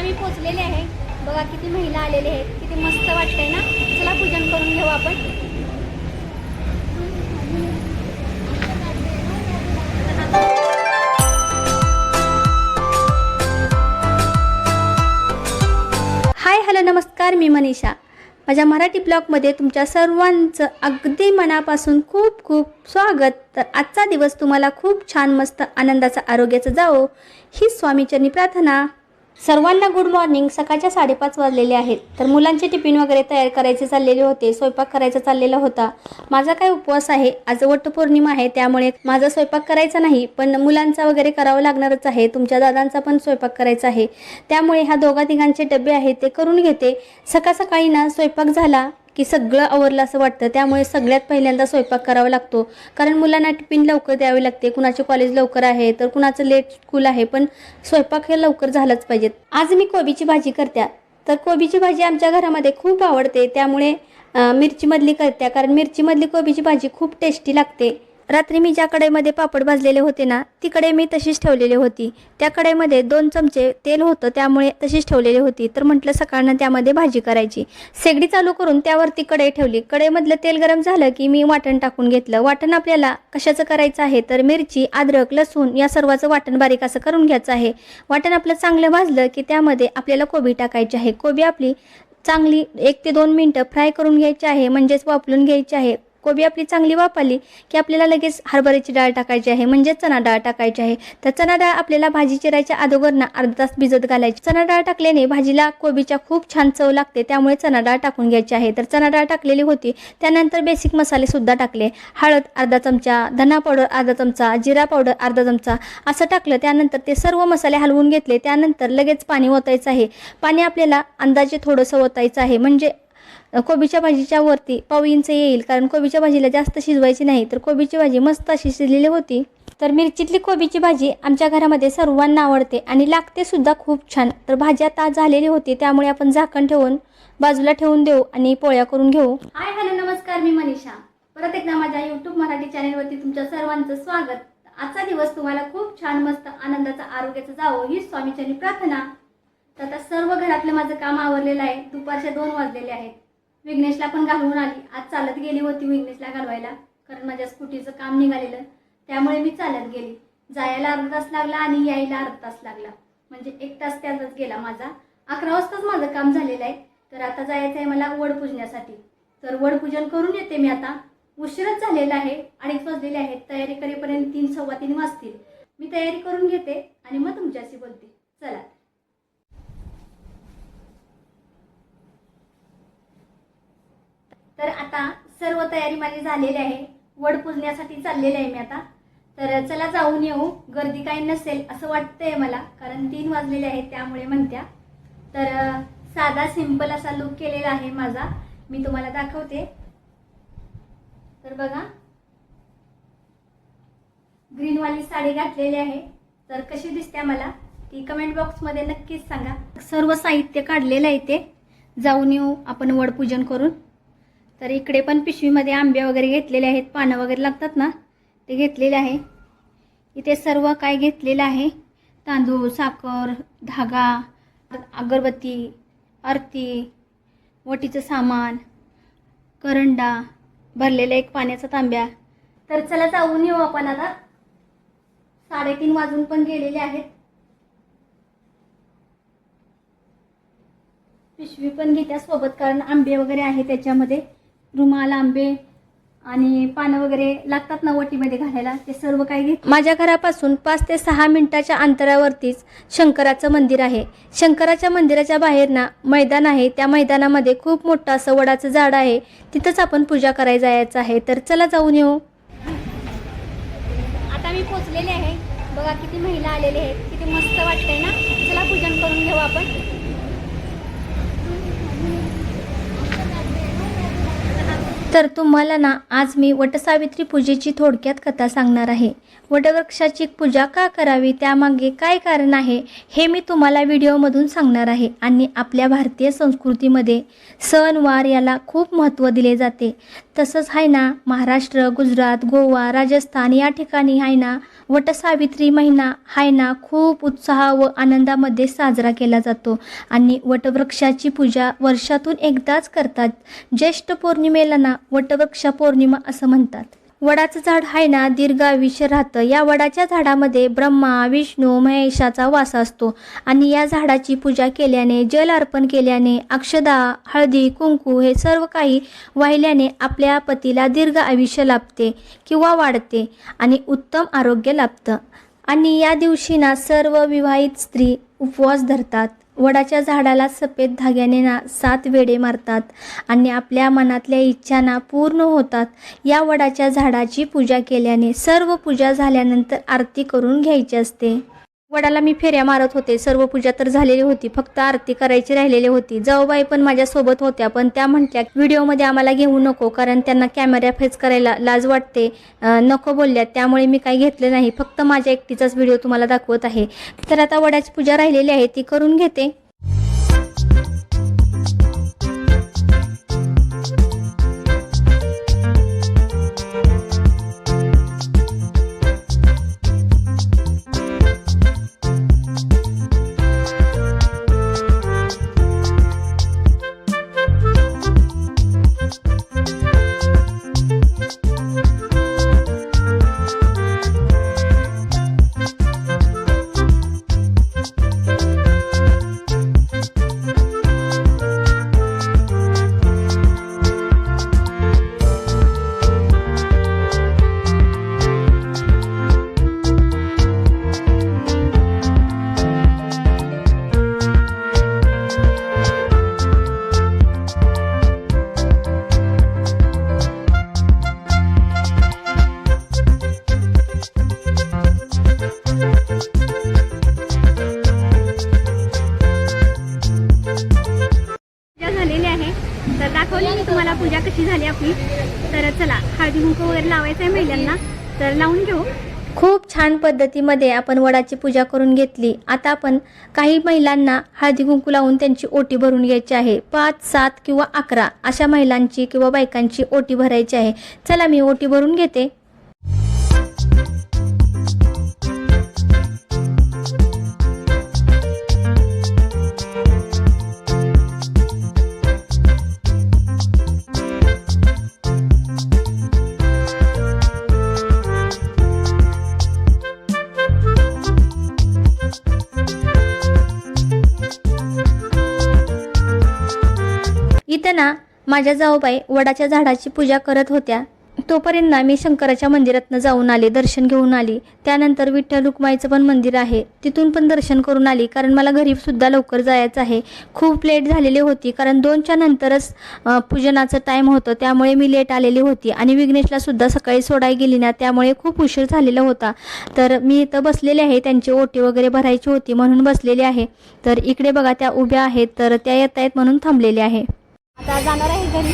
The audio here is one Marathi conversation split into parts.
आता मी पोचलेले आहे. बघा किती महिला आलेले आहेत. किती मस्त वाटतंय ना? चला पूजन करून घेऊ आपण. हाय हॅलो नमस्कार मी मनीषा. माझ्या मराठी ब्लॉगमध्ये तुमच्या सर्वांचं अगदी मनापासून खूप खूप स्वागत. तर आजचा दिवस तुम्हाला खूप छान मस्त आनंदाचा आरोग्याचं जावो. ही स्वामीचरणी प्रार्थना. सर्वांना गुड मॉर्निंग सकाळच्या साडेपाच वाजलेले आहेत. तर मुलांचे टिफिन वगैरे तयार करायचे चाललेले होते. स्वयंपाक करायचा चाललेला होता. माझा काय उपवास आहे? आज वटपौर्णिमा आहे त्यामुळे माझा स्वयंपाक करायचा नाही पण मुलांचा वगैरे करावं लागणारच आहे. तुमच्या दादांचा पण स्वयंपाक करायचा आहे. त्यामुळे ह्या दोघा तिघांचे डबे आहेत ते करून घेते. सकाळ सकाळी ना स्वयंपाक झाला. की सगळं आवरलं असं वाटतं. त्यामुळे सगळ्यात पहिल्यांदा स्वयंपाक करावा लागतो. कारण मुलांना टिफिन लवकर द्यावे लागते. कुणाचे कॉलेज लवकर आहे तर कुणाचं लेट स्कूल आहे पण स्वयंपाक हे लवकर झालंच पाहिजेत आज मी कोबीची भाजी करत्या. तर कोबीची भाजी आमच्या घरामध्ये खूप आवडते. त्यामुळे मिरचीमधली करत्या. कारण मिरचीमधली कोबीची भाजी खूप टेस्टी लागते. रात्री मी ज्या कढईमध्ये पापड भाजलेले होते ना ती कढई मी तशीच ठेवलेली होती. त्या कढईमध्ये दोन चमचे तेल होतं त्यामुळे तशीच ठेवलेली होती. तर म्हटलं सकाळनं त्यामध्ये भाजी करायची. शेगडी चालू करून त्यावरती कढई ठेवली. कढईमधलं तेल गरम झालं की मी वाटण टाकून घेतलं. वाटण आपल्याला कशाचं करायचं आहे? तर मिरची अद्रक लसूण या सर्वाचं वाटण बारीक असं करून घ्यायचं आहे. वाटण आपलं चांगलं भाजलं की त्यामध्ये आपल्याला कोबी टाकायची आहे. कोबी आपली चांगली एक ते दोन मिनटं फ्राय करून घ्यायची आहे. म्हणजेच वापरून घ्यायची आहे. कोबी आपली चांगली वापरली की आपल्याला लगेच हरभऱ्याची डाळ टाकायची आहे म्हणजे चणा डाळ टाकायची आहे. तर चणा डाळ आपल्याला भाजी चिरायच्या अगोदर ना अर्धा तास भिजत घालायची. चणा डाळ टाकल्याने भाजीला कोबीच्या खूप छान चव लागते त्यामुळे चणा डाळ टाकून घ्यायची आहे. तर चणा डाळ टाकलेली होती त्यानंतर बेसिक मसाले सुद्धा टाकले. हळद अर्धा चमचा धना पावडर अर्धा चमचा जिरा पावडर अर्धा चमचा असं टाकलं. त्यानंतर ते सर्व मसाले हलवून घेतले. त्यानंतर लगेच पाणी ओतायचं आहे. पाणी आपल्याला अंदाजे थोडंसं ओतायचं आहे म्हणजे कोबीच्या भाजीच्या वरती पाव इंच येईल. कारण कोबीच्या भाजीला जास्त शिजवायची नाही. तर कोबीची भाजी मस्त अशी शिजलेली होती. तर मिरचीतली कोबीची भाजी आमच्या घरामध्ये सर्वांना आवडते आणि लागते सुद्धा खूप छान. तर भाजी आता झालेली होती. त्यामुळे आपण झाकण ठेवून बाजूला ठेवून देऊ आणि पोळ्या करून घेऊ. हाय हॅलो नमस्कार मी मनीषा. परत एकदा माझ्या यूट्यूब मराठी चॅनेलवरती तुमच्या सर्वांचं स्वागत. आजचा दिवस तुम्हाला खूप छान मस्त आनंदाचा आरोग्याचा जावो ही स्वामीचरणी प्रार्थना. तर आता सर्व घरातलं माझं काम आवरलेलं आहे. दुपारच्या दोन वाजलेले आहेत. विघ्नेशला पण घालवून आली. आज चालत गेली होती विघ्नेशला घालवायला. कारण माझ्या स्कूटीचं काम निघालेलं. त्यामुळे मी चालत गेली. जायला अर्धा तास लागला आणि यायला अर्धा तास लागला. म्हणजे एक तास त्यातच गेला माझा. अकरा वाजताच माझं काम झालेलं आहे. तर आता जायचं आहे मला वड पूजण्यासाठी. तर वड पूजन करून येते मी आता. उशीरच झालेला आहे. अडीच वाजलेले आहेत. तयारी करेपर्यंत तीन सव्वा तीन वाजतील. मी तयारी करून घेते आणि मग तुमच्याशी बोलते. चला तर आता सर्व तयारी माझी झालेली आहे. वड पुजण्यासाठी चाललेले आहे मी आता. तर चला जाऊन येऊ. गर्दी काही नसेल असं वाटतंय मला कारण तीन वाजलेले आहेत त्यामुळे म्हणत्या. तर साधा सिंपल असा लुक केलेला आहे माझा. मी तुम्हाला दाखवते. तर बघा. ग्रीनवाली साडी घातलेली आहे. तर कशी दिसते मला ती कमेंट बॉक्समध्ये नक्कीच सांगा. सर्व साहित्य काढलेलं आहे ते जाऊन येऊ आपण वडपूजन करून. तर इकडे पण पिशवीमध्ये आंबे वगैरे घेतलेले आहेत पानं वगैरे लागतात ना ते घेतलेले आहे. इथे सर्व काय घेतलेलं आहे तांदूळ साखर धागा अगरबत्ती आरती वटीचं सामान करंडा भरलेला एक पाण्याचा तांब्या. तर चला जाऊन येऊ आपण आता. साडेतीन वाजून पण गेलेले आहेत. पिशवी पण घेत्या सोबत कारण आंबे वगैरे आहे त्याच्यामध्ये. रुमाल आंबे आणि पानं वगैरे लागतात ना वटीमध्ये घालायला ते सर्व काही घेत. माझ्या घरापासून पाच ते सहा मिनिटाच्या अंतरावरतीच शंकराचं मंदिर आहे. शंकराच्या मंदिराच्या बाहेर ना मैदान आहे. त्या मैदानामध्ये खूप मोठं असं वडाचं झाड आहे. तिथंच आपण पूजा करायला जायचं आहे. तर चला जाऊन येऊ. आता मी पोचलेले आहे. बघा किती महिला आलेले आहेत. किती मस्त वाटतंय ना? चला पूजन करून घेऊ आपण. तर तुम्हाला ना आज मी वटसावित्री पूजेची थोडक्यात कथा सांगणार आहे. वटवृक्षाची पूजा का करावी त्यामागे काय कारण आहे हे मी तुम्हाला व्हिडिओमधून सांगणार आहे आणि आपल्या भारतीय संस्कृतीमध्ये सणवार याला खूप महत्त्व दिले जाते. तसंच आहे ना महाराष्ट्र गुजरात गोवा राजस्थान या ठिकाणी आहे ना वटसावित्री महिना हाय ना खूप उत्साह व आनंदामध्ये साजरा केला जातो. आणि वटवृक्षाची पूजा वर्षातून एकदाच करतात. ज्येष्ठ पौर्णिमेला ना वटवृक्ष पौर्णिमा असं म्हणतात. वडाचं झाड आहे ना दीर्घ आयुष्य राहतं. या वडाच्या झाडामध्ये ब्रह्मा विष्णू महेशाचा वास असतो. आणि या झाडाची पूजा केल्याने जल अर्पण केल्याने अक्षदा हळदी कुंकू हे सर्व काही वाहिल्याने आपल्या पतीला दीर्घ आयुष्य लाभते किंवा वाढते आणि उत्तम आरोग्य लाभतं. आणि या दिवशी ना सर्व विवाहित स्त्री उपवास धरतात. वडाच्या झाडाला सफेद धाग्याने ना सात वेडे मारतात आणि आपल्या मनातल्या इच्छांना पूर्ण होतात. या वडाच्या झाडाची पूजा केल्याने सर्व पूजा झाल्यानंतर आरती करून घ्यायची असते. वडाला मी फेऱ्या मारत होते. सर्व पूजा तर झालेली होती. फक्त आरती करायची राहिलेली होती. जाऊबाई पण माझ्यासोबत होत्या पण त्या म्हटल्या व्हिडिओमध्ये आम्हाला घेऊ नको कारण त्यांना कॅमेरा फेस करायला लाज वाटते. नको बोलल्या. त्यामुळे मी काही घेतलं नाही. फक्त माझ्या एकटीचाच व्हिडिओ तुम्हाला दाखवत आहे. तर आता वडाची पूजा राहिलेली आहे. ती करून घेते. पद्धतीमध्ये आपण वडाची पूजा करून घेतली. आता आपण काही महिलांना हळदी कुंकू लावून त्यांची ओटी भरून घ्यायची आहे. पाच सात किंवा अकरा अशा महिलांची किंवा बायकांची ओटी भरायची आहे. चला मी ओटी भरून घेते. ना माझ्या जाऊबाई वडाच्या झाडाची पूजा करत होत्या. तोपर्यंत मी शंकराच्या मंदिरातनं जाऊन आले दर्शन घेऊन आली. त्यानंतर विठ्ठल रुक्माईचं पण मंदिर आहे. तिथून पण दर्शन करून आली कारण मला घरी सुद्धा लवकर जायचं आहे. खूप लेट झालेली होती कारण दोनच्या नंतरच पूजनाचं टाईम होतं. त्यामुळे मी लेट आलेली होती आणि विघ्नेशला सुद्धा सकाळी सोडाय गेली ना त्यामुळे खूप उशीर झालेला होता. तर मी इथं बसलेले आहे त्यांची ओटी वगैरे भरायची होती म्हणून बसलेली आहे. तर इकडे बघा त्या उभ्या आहेत तर त्या येत आहेत म्हणून थांबलेले आहे. आता जाणार आहे घरी.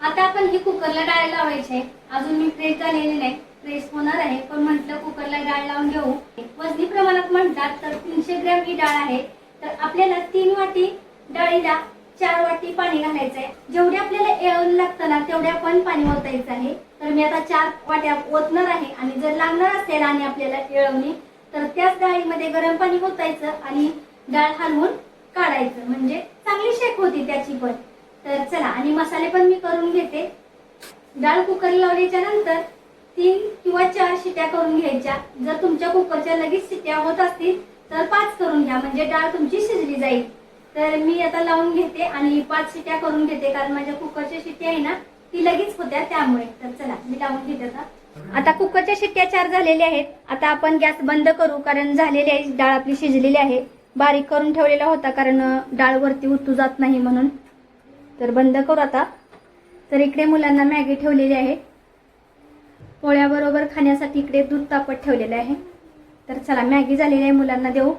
आता आपण ही कुकरला डाळ लावायची अजून मी प्रेस झालेली नाही. प्रेस होणार आहे. पण म्हटलं कुकरला डाळ लावून घेऊ. वजनी प्रमाणात म्हणतात तर तीनशे ग्रॅम ही डाळ आहे. तर आपल्याला तीन वाटी डाळीला चार वाटी पाणी घालायचं आहे जेवढे आपल्याला येऊन लागतं ना तेवढ्या पण पाणी ओतायचं आहे. तर मी आता चार वाट्या ओतणार आहे. आणि जर लागणार असेल आणि आपल्याला येळवणी तर त्याच डाळीमध्ये गरम पाणी ओतायचं आणि डाळ हलवून काढायचं. म्हणजे चांगली शेक होती त्याची पण. तर चला आणि मसाले पण मी करून घेते. डाळ कुकर लावल्याच्या नंतर तीन किंवा चार शिट्या करून घ्यायच्या. जर तुमच्या कुकरच्या लगेच शिट्या होत असतील तर पाच करून घ्या म्हणजे डाळ तुमची शिजली जाईल. तर मी आता लावून घेते आणि पाच शिट्या करून घेते कारण माझ्या कुकरच्या शिट्या आहे ना ती लगेच होत्या त्यामुळे. तर चला मी लावून घेते आता. आता कुकरच्या शिट्ट्या चार झालेल्या आहेत. आता आपण गॅस बंद करू कारण झालेली आहे डाळ आपली शिजलेली आहे. बारीक करून ठेवलेला होता कारण डाळ वरती उतू जात नाही म्हणून. तर बंद करू आता. तर इकडे मुलांना मॅगी ठेवलेली आहे. पोळ्याबरोबर खाण्यासाठी इकडे दूध तापत ठेवलेले आहे. तर चला मॅगी झालेली आहे मुलांना देऊ.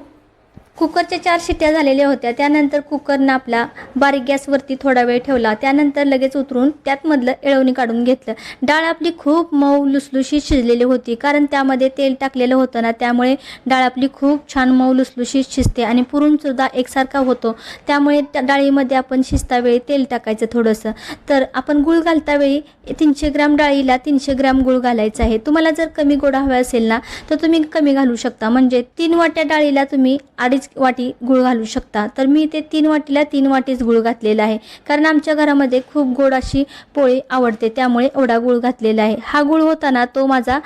कुकरच्या चार शिट्ट्या झालेल्या होत्या. त्यानंतर कुकरनं आपला बारीक गॅसवरती थोडा वेळ ठेवला. त्यानंतर लगेच उतरून त्यातमधलं एळवणी काढून घेतलं. डाळ आपली खूप मऊ लुसलुशीत शिजलेली होती. कारण त्यामध्ये तेल टाकलेलं होतं ना त्यामुळे डाळ आपली खूप छान मऊ लुसलुशीत शिजते आणि पुरूनसुद्धा एकसारखा होतो. त्यामुळे त्या डाळीमध्ये आपण शिजतावेळी तेल टाकायचं थोडंसं. तर आपण गुळ घालतावेळी तीनशे ग्राम डाळीला तीनशे ग्राम गुळ घालायचं आहे. तुम्हाला जर कमी गोडा हवा असेल ना तर तुम्ही कमी घालू शकता. म्हणजे तीन वाट्या डाळीला तुम्ही अडीच वाटी गुळ घालू शकता. तर मी ते तीन वाटीला तीन वाटीच गुळ घातलेला आहे. कारण आमच्या घरामध्ये खूप गोड अशी पोळी आवडते. त्यामुळे एवढा गुळ घातलेला आहे. हा गुळ होताना तो माझा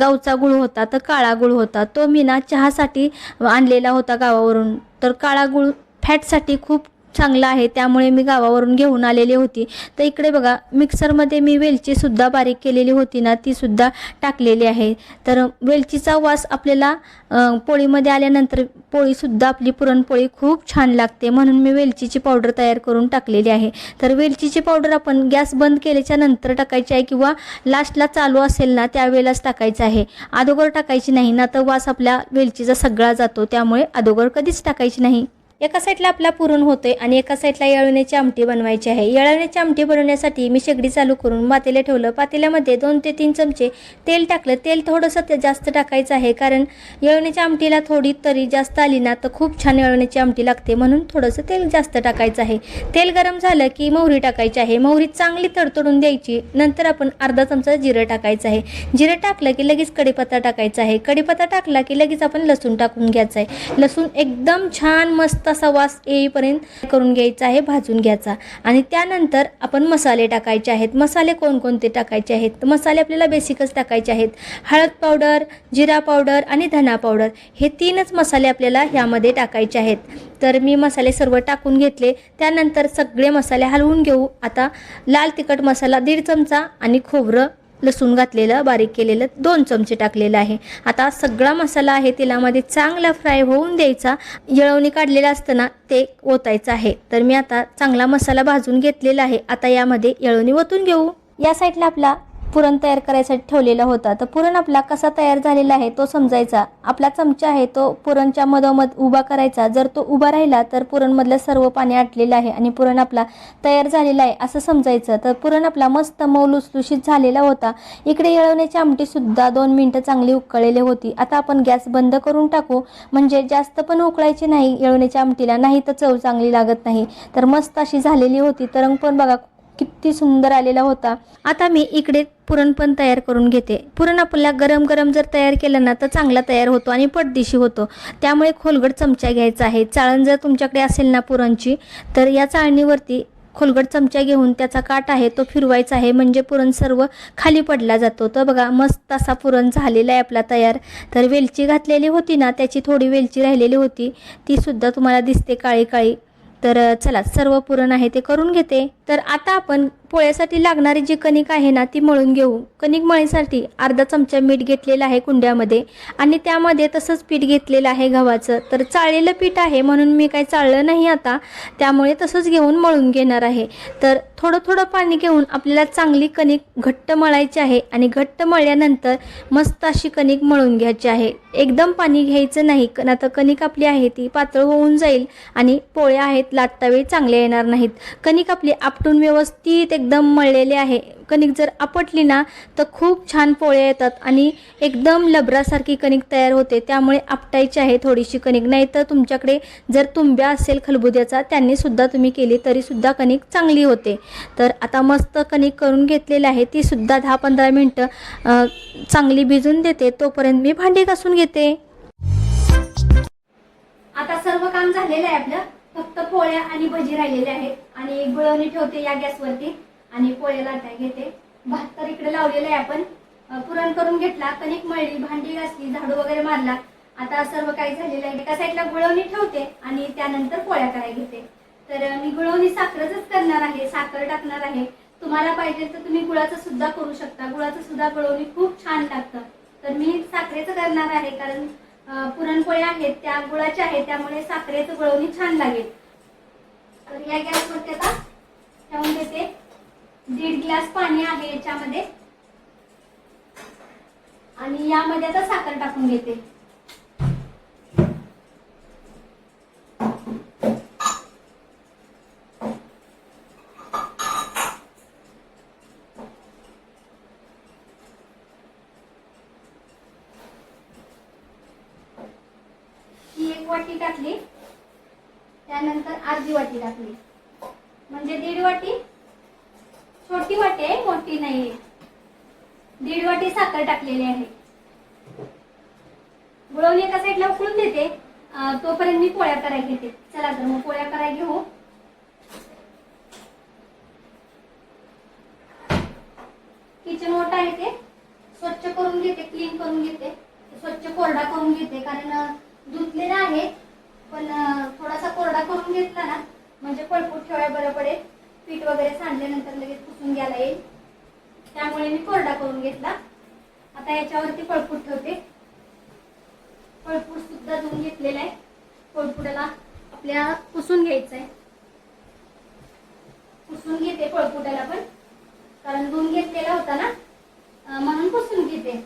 गावचा गुळ होता. तर काळा गुळ होता. तो मी ना चहासाठी आणलेला होता गावावरून. तर काळा गुळ फॅटसाठी खूप चांगला आहे त्यामुळे मी गावावरून घेऊन आलेली होती. तर इकडे बघा मिक्सरमध्ये मी वेलचीसुद्धा बारीक केलेली होती ना तीसुद्धा टाकलेली आहे. तर वेलचीचा वास आपल्याला पोळीमध्ये आल्यानंतर पोळीसुद्धा आपली पुरणपोळी खूप छान लागते. म्हणून मी वेलचीची पावडर तयार करून टाकलेली आहे. तर वेलचीची पावडर आपण गॅस बंद केल्याच्यानंतर टाकायची आहे किंवा लास्टला चालू असेल ना त्यावेळेलाच टाकायचं आहे. अगोदर टाकायची नाही ना तर वास आपल्या वेलचीचा सगळा जातो. त्यामुळे अगोदर कधीच टाकायची नाही. एका साईडला आपला पुरण होतोय आणि एका साईडला येळवण्याची आमटी बनवायची आहे. येळवण्याची आमटी बनवण्यासाठी मी शेगडी चालू करून पातेले ठेवलं. पातेल्यामध्ये दोन ते तीन चमचे तेल टाकलं. तेल थोडंसं ते जास्त टाकायचं आहे कारण येळवण्याच्या आमटीला थोडी तरी जास्त आली ना तर खूप छान येळवण्याची आमटी लागते. म्हणून थोडंसं तेल जास्त टाकायचं आहे. तेल गरम झालं की मोहरी टाकायची आहे. मोहरी चांगली तडतडून द्यायची. नंतर आपण अर्धा चमचा जिरं टाकायचं आहे. जिरं टाकलं की लगेच कडीपत्ता टाकायचा आहे. कढीपत्ता टाकला की लगेच आपण लसूण टाकून घ्यायचं आहे. लसूण एकदम छान मस्त तसा वास येईपर्यंत करून घ्यायचा आहे भाजून घ्यायचा. आणि त्यानंतर आपण मसाले टाकायचे आहेत. मसाले कोणकोणते टाकायचे आहेत? तर मसाले आपल्याला बेसिकच टाकायचे आहेत. हळद पावडर जिरा पावडर आणि धना पावडर हे तीनच मसाले आपल्याला ह्यामध्ये टाकायचे आहेत. तर मी मसाले सर्व टाकून घेतले. त्यानंतर सगळे मसाले हलवून घेऊ. आता लाल तिखट मसाला दीड चमचा आणि खोबरं लसूण घातलेलं बारीक केलेलं दोन चमचे टाकलेलं आहे. आता सगळा मसाला आहे तेलामध्ये चांगला फ्राय होऊन द्यायचा. येळवणी काढलेला असताना ते ओतायचं आहे. तर मी आता चांगला मसाला भाजून घेतलेला आहे. आता यामध्ये येळवणी ओतून घेऊ. या साईडला आपला पुरण तयार करायसाठी ठेवलेला होता. तर पुरण आपला कसा तयार झालेला आहे तो समजायचा. आपला चमचा आहे तो पुरणच्या मधोमध उभा करायचा. जर तो उभा राहिला तर पुरणमधलं सर्व पाणी आटलेलं आहे आणि पुरण आपला तयार झालेला आहे असं समजायचं. तर पुरण आपला मस्त मऊ लुसलुशीत झालेला होता. इकडे येळवण्याची आमटीसुद्धा दोन मिनटं चांगली उकळलेली होती. आता आपण गॅस बंद करून टाकू. म्हणजे जास्त पण उकळायची नाही येळवण्याच्या आमटीला. नाही तर चव चांगली लागत नाही. तर मस्त अशी झालेली होती. तर रंग पण बघा किती सुंदर आलेला होता. आता मी इकडे पुरण पण तयार करून घेते. पुरण आपल्याला गरम गरम जर तयार केलं ना तर चांगला तयार होतो आणि पटदिशी होतो. त्यामुळे खोलगट चमचा घ्यायचा आहे. चाळण जर तुमच्याकडे असेल ना पुरणची तर या चाळणीवरती खोलगट चमचा घेऊन त्याचा काट आहे तो फिरवायचा आहे. म्हणजे पुरण सर्व खाली पडला जातो. तर बघा मस्त असा पुरण झालेला आहे आपला तयार. तर वेलची घातलेली होती ना त्याची थोडी वेलची राहिलेली होती ती सुद्धा तुम्हाला दिसते काळी काळी. तर चला सर्व पुरण आहे ते करून घेते. तर आता आपण पोळ्यासाठी लागणारी जी कणिक आहे ना ती मळून घेऊ. कणिक मळीसाठी अर्धा चमचा मीठ घेतलेलं आहे कुंड्यामध्ये आणि त्यामध्ये तसंच पीठ घेतलेलं आहे गव्हाचं. तर चाळलेलं पीठ आहे म्हणून मी काही चाळलं नाही आता. त्यामुळे तसंच घेऊन मळून घेणार आहे. तर थोडं थोडं पाणी घेऊन आपल्याला चांगली कणिक घट्ट मळायची आहे आणि घट्ट मळल्यानंतर मस्त अशी कणिक मळून घ्यायची आहे. एकदम पाणी घ्यायचं नाही. कण आता कणिक आपली आहे ती पातळ होऊन जाईल आणि पोळ्या आहेत लाटतावेळी चांगल्या येणार नाहीत. कणिक आपली आप आपटून व्यवस्थित एकदम मळलेले आहे. कणिक जर आपटली ना तर खूप छान पोळ्या येतात आणि एकदम लबरासारखी कणिक तयार होते. त्यामुळे आपटायची आहे थोडीशी कणिक. नाही तर तुमच्याकडे जर तुंब्या असेल खलबुद्याचा त्यांनीसुद्धा तुम्ही केली तरीसुद्धा कणिक चांगली होते. तर आता मस्त कणिक करून घेतलेली आहे. ती सुद्धा दहा पंधरा मिनटं चांगली भिजून देते. तोपर्यंत मी भांडी घासून घेते. आता सर्व काम झालेलं आहे आपलं. फक्त पोळ्या आणि भजी राहिलेल्या आहेत. आणि गुळवणी ठेवते या गॅसवरती. आणि पोळ्या लाटाय घेते. भात तर इकडे लावलेलं आहे आपण. पुरण करून घेतला कणिक मळली भांडी घासली झाडू वगैरे मारला. आता सर्व काही झालेलं आहे. एका साईडला गुळवणी ठेवते आणि त्यानंतर पोळ्या करायला घेते. तर मी गुळवणी साखरच करणार आहे. साखर टाकणार आहे. तुम्हाला पाहिजे तर तुम्ही गुळाचं सुद्धा करू शकता. गुळाचं सुद्धा गुळवणी खूप छान लागतं. तर मी साखरेचं करणार आहे कारण पुरणपोळ्या आहेत त्या गुळाच्या आहेत त्यामुळे साखरेचं गुळवणी छान लागेल. तर या गॅसवरती आता ठेवून देते. दीड ग्लास पाणी आहे याच्यामध्ये. आणि यामध्ये आता साखर टाकून घेते. वाटी टाकली. त्यानंतर अर्धी वाटी टाकली. म्हणजे दीड वाटी छोटी वाटी आहे मोठी नाही दीड वाटी साखर टाकलेली आहे. गुळवणी एका साईडला उकळून देते. तोपर्यंत मी पोळ्या करायला घेते. चला तर मग पोळ्या करायला घेऊ. किचन ओटा आहे ते. स्वच्छ करून घेते क्लीन करून घेते. स्वच्छ कोरडा करून घेते कारण धुतलेला आहे. पण थोडासा कोरडा करून घेतला ना म्हणजे पळपूट ठेवायला बरं पडेल. पीठ वगैरे सांडल्यानंतर लगेच पुसून घ्यायला येईल. त्यामुळे मी कोरडा करून घेतला. आता याच्यावरती पळपूट ठेवते. पळपूट सुद्धा धुवून घेतलेला आहे. पळपुटाला आपल्या पुसून घ्यायचं आहे पुसून घेते पळपुटाला पण. कारण धुवून घेतलेला होता ना म्हणून पुसून घेते.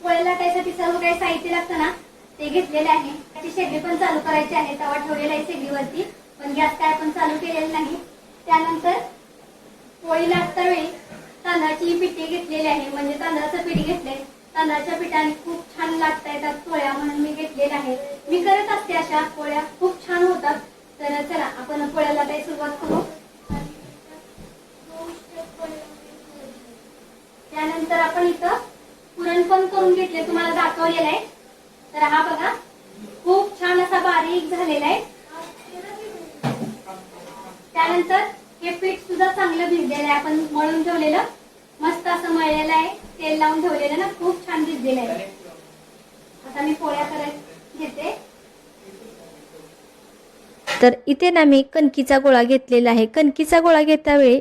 पोळ्या लाटायसाठी सर्व काही साहित्य लागतं ना ते घेतलेले आहे. त्याची शेगडी पण चालू करायची आहे तवा ठेवलेला आहे शेगडीवरती पण गॅस काय आपण चालू केलेला नाही. त्यानंतर पोळी लागता वेळी तांदळाची पिठी घेतलेली आहे. म्हणजे तांदळाचं पीठ घेतले तांदळाच्या पिठाने खूप छान लागता येतात पोळ्या म्हणून मी घेतलेल्या आहे. मी करत असते अशा पोळ्या. खूप छान होतात. तर चला आपण पोळ्याला काही सुरुवात करू. त्यानंतर आपण इथं पुरण पण करून घेतले तुम्हाला दाखवलेलं आहे. तर हा बघा खूप छान असा बारीक झालेला आहे. त्यानंतर हे पीठ सुद्धा चांगलं भिजलेलं आहे. आपण मळून ठेवलेलं मस्त असं मळलेलं आहे. तेल लावून ठेवलेलं ना खूप छान भिजलेलं आहे. आता मी पोळ्या करत घेते. तर इथे ना मी कणकीचा गोळा घेतलेला आहे. कणकीचा गोळा घेता वेळी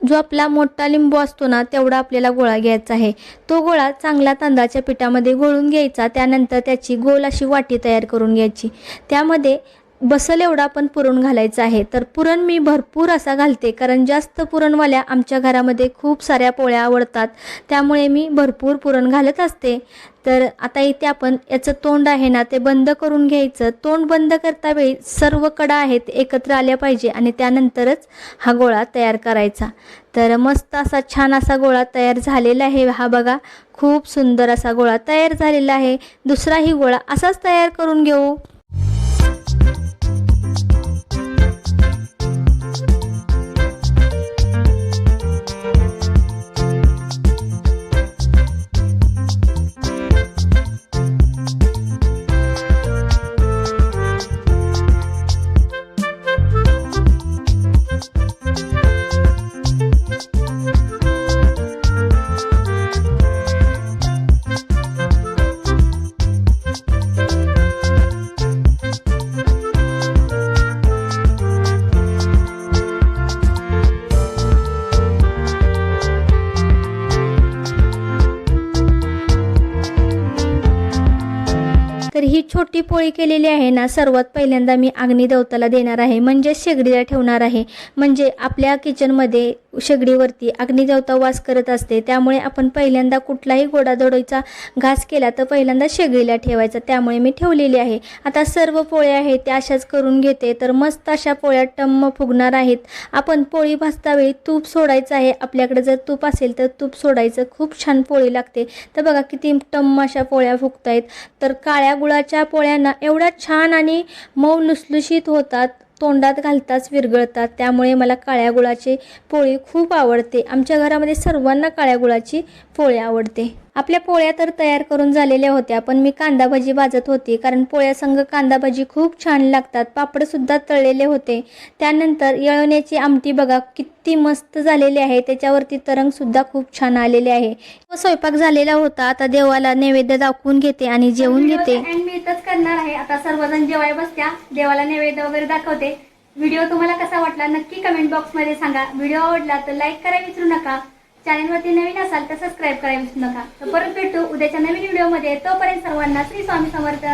जो आपला मोठा लिंबू असतो ना तेवढा आपल्याला गोळा घ्यायचा आहे. तो गोळा चांगला तांदळाच्या पिठामध्ये गोळून घ्यायचा त्यानंतर त्याची गोल अशी वाटी तयार करून घ्यायची. त्यामध्ये बसल एवढा पण पुरण घालायचा आहे. तर पुरण मी भरपूर असा घालते कारण जास्त पुरणवाल्या आमच्या घरामध्ये खूप साऱ्या पोळ्या आवडतात. त्यामुळे मी भरपूर पुरण घालत असते. तर आता इथे आपण याचं तोंड आहे ना ते बंद करून घ्यायचं. तोंड बंद करता वेळी सर्व कडा आहेत एकत्र आल्या पाहिजे आणि त्यानंतरच हा गोळा तयार करायचा. तर मस्त असा छान असा गोळा तयार झालेला आहे. हा बघा खूप सुंदर असा गोळा तयार झालेला आहे. दुसराही गोळा असाच तयार करून घेऊ. पोळी केलेली आहे ना सर्वात पहिल्यांदा मी अग्नी देवताला देणार आहे. म्हणजे शेगडीला ठेवणार आहे. म्हणजे आपल्या किचनमध्ये शेगडीवरती अग्निदेवता वास करत असते. त्यामुळे आपण पहिल्यांदा कुठलाही गोडाधोडीचा घास केला तर पहिल्यांदा शेगडीला ठेवायचा. त्यामुळे मी ठेवलेली आहे. आता सर्व पोळ्या आहेत त्या अशाच करून घेते. तर मस्त अशा पोळ्या टम्म फुगणार आहेत. आपण पोळी भाजता वेळी तूप सोडायचं आहे. आपल्याकडे जर तूप असेल तर तूप सोडायचं. खूप छान पोळी लागते. तर बघा किती टम्म अशा पोळ्या फुगतायत. तर काळ्या गुळाच्या पोळ्यांना एवढ्या छान आणि मऊ लुसलुशीत होतात. तोंडात घालताच विरघळतात. त्यामुळे मला काळ्या गुळाची पोळी खूप आवडते. आमच्या घरामध्ये सर्वांना काळ्या गुळाची पोळी आवडते. आपल्या पोळ्या तर तयार करून झालेल्या होत्या पण मी कांदा भजी भाजत होती कारण पोळ्यासंग कांदा भजी खूप छान लागतात. पापडसुद्धा तळलेले होते. त्यानंतर येळवण्याची आमटी बघा किती मस्त झालेली आहे. त्याच्यावरती तरंगसुद्धा खूप छान आलेले आहे. स्वयंपाक झालेला होता. आता देवाला नैवेद्य दाखवून घेते आणि जेवून घेते. मी इथंच करणार आहे. आता सर्वजण जेवाय बसत्या. देवाला नैवेद्य वगैरे दाखवते. व्हिडिओ तुम्हाला कसा वाटला नक्की कमेंट बॉक्समध्ये सांगा. व्हिडिओ आवडला तर लाईक करायला विसरू नका. चॅनलवरती नवीन असाल तर सबस्क्राईब करायला विसरू नका. तर परत भेटू उद्याच्या नवीन व्हिडिओमध्ये. तोपर्यंत सर्वांना श्री स्वामी समर्थ.